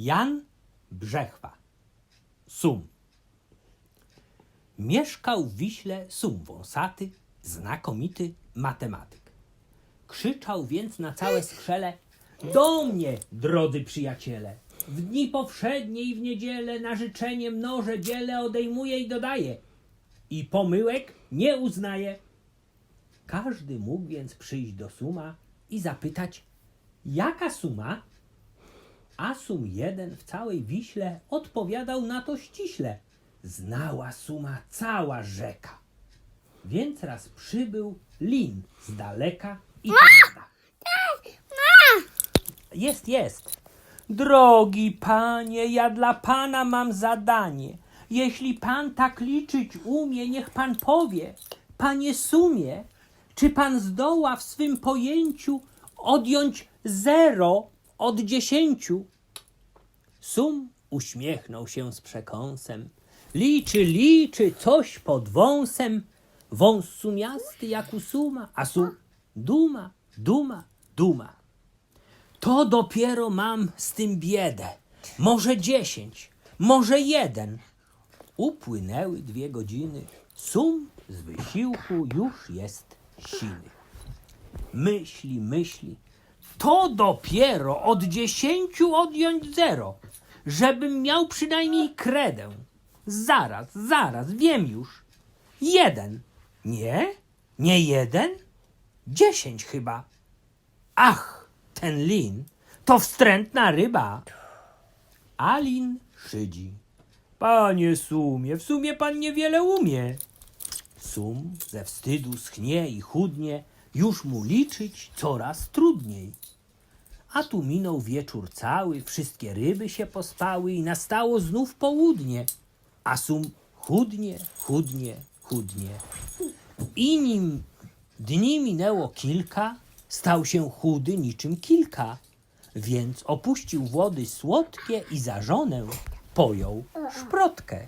Jan Brzechwa. Sum. Mieszkał w Wiśle Sum wąsaty, znakomity matematyk. Krzyczał więc na całe skrzele Do mnie, drodzy przyjaciele! W dni powszednie i w niedzielę na życzenie mnożę dziele, odejmuję i dodaję. I pomyłek nie uznaję. Każdy mógł więc przyjść do Suma i zapytać, jaka suma? A Sum jeden w całej Wiśle odpowiadał na to ściśle. Znała Suma cała rzeka. Więc raz przybył Lin z daleka i powiada. Jest, jest. Drogi panie, ja dla pana mam zadanie. Jeśli pan tak liczyć umie, niech pan powie, panie sumie, czy pan zdoła w swym pojęciu odjąć zero od dziesięciu? Sum uśmiechnął się z przekąsem. Liczy, liczy coś pod wąsem. Wąs sumiasty jak u suma, a sum duma, duma, duma. To dopiero mam z tym biedę. Może dziesięć, może jeden. Upłynęły dwie godziny. Sum z wysiłku już jest siny. Myśli, myśli. To dopiero od dziesięciu odjąć zero, żebym miał przynajmniej kredę. Zaraz, zaraz, wiem już. Jeden. Nie? Nie jeden? Dziesięć chyba. Ach, ten lin to wstrętna ryba. Alin szydzi. Panie Sumie, w sumie pan niewiele umie. Sum ze wstydu schnie i chudnie, już mu liczyć coraz trudniej. A tu minął wieczór cały, wszystkie ryby się pospały i nastało znów południe. A Sum chudnie, chudnie, chudnie. I nim dni minęło kilka, stał się chudy niczym kilka, więc opuścił wody słodkie i za żonę pojął szprotkę.